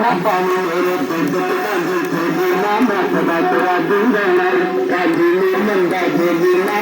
पानी मेरे पेट कांजी थोड़ी ना मैं सदा तेरा दिन रहना कांजी में नंदा देवी ना